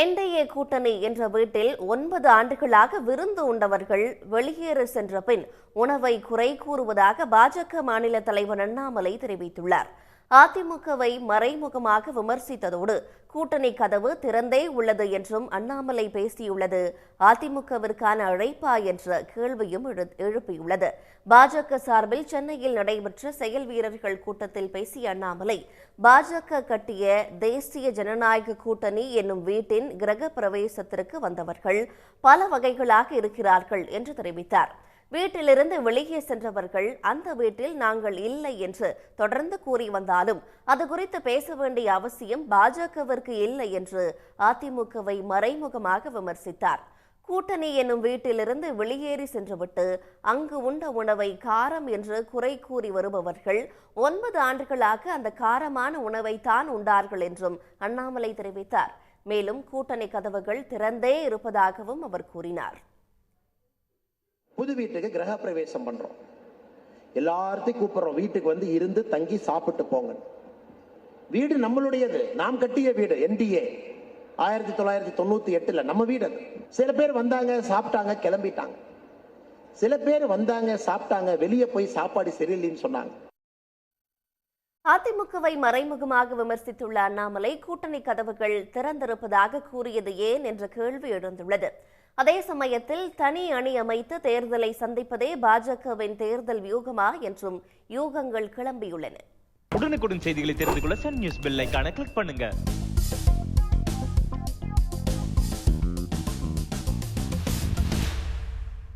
NDA கூட்டணி என்ற வீட்டில் ஒன்பது ஆண்டுகளாக விருந்து உண்டவர்கள் வெளியேற சென்ற பின் உணவை குறை கூறுவதாக பாஜக மாநில தலைவர் அண்ணாமலை தெரிவித்துள்ளார். அதிமுகவை மறைமுகமாக விமர்சித்ததோடு கூட்டணி கதவு திறந்தே உள்ளது என்றும் அண்ணாமலை பேசியுள்ளது. அதிமுகவிற்கான அழைப்பா என்ற கேள்வியும் எழுப்பியுள்ளது. பாஜக சார்பில் சென்னையில் நடைபெற்ற செயல் வீரர்கள் கூட்டத்தில் பேசிய அண்ணாமலை பாஜக கட்டிய தேசிய ஜனநாயக கூட்டணி என்னும் வீட்டின் கிரக பிரவேசத்திற்கு வந்தவர்கள் பல வகைகளாக இருக்கிறார்கள் என்று தெரிவித்தார். வீட்டிலிருந்து வெளியே சென்றவர்கள் அந்த வீட்டில் நாங்கள் இல்லை என்று தொடர்ந்து கூறி வந்தாலும் அது குறித்து பேச வேண்டிய அவசியம் பாஜகவிற்கு இல்லை என்று அதிமுகவை மறைமுகமாக விமர்சித்தார். கூட்டணி என்னும் வீட்டிலிருந்து வெளியேறி சென்றுவிட்டு அங்கு உண்ட உணவை காரம் என்று குறை கூறி வருபவர்கள் ஒன்பது ஆண்டுகளாக அந்த காரமான உணவை தான் உண்டார்கள் என்றும் அண்ணாமலை தெரிவித்தார். மேலும் கூட்டணி கதவுகள் திறந்தே இருப்பதாகவும் அவர் கூறினார். புது வீட்டுக்கு கிரக பிரவேசம் பண்றோம். எல்லார்த்தையும் கூப்பிடுறோம். வீட்டுக்கு வந்து இருந்து தங்கி சாப்பிட்டு போங்க. வீடு நம்மளுடையது. நாம் கட்டிய வீடு என்டிஏ ஆயிரத்தி தொள்ளாயிரத்தி தொண்ணூத்தி எட்டுல நம்ம வீடு அது. சில பேர் வந்தாங்க சாப்பிட்டாங்க கிளம்பிட்டாங்க. சில பேர் வந்தாங்க சாப்பிட்டாங்க வெளியே போய் சாப்பாடு சரியில்லைன்னு சொன்னாங்க. அதிமுகவை மறைமுகமாக விமர்சித்துள்ள அண்ணாமலை கூட்டணி கதவுகள் திறந்திருப்பதாக கூறியது ஏன் என்ற கேள்வி எழுந்துள்ளது. அதே சமயத்தில் தனி அணி அமைத்து தேர்தலை சந்திப்பதே பாஜகவின் தேர்தல் வியூகமா என்றும் யூகங்கள் கிளம்பியுள்ளன. உடனுக்குடன் செய்திகளை தெரிந்து கொள்ள சன் நியூஸ் பெல் கிளிக் பண்ணுங்க.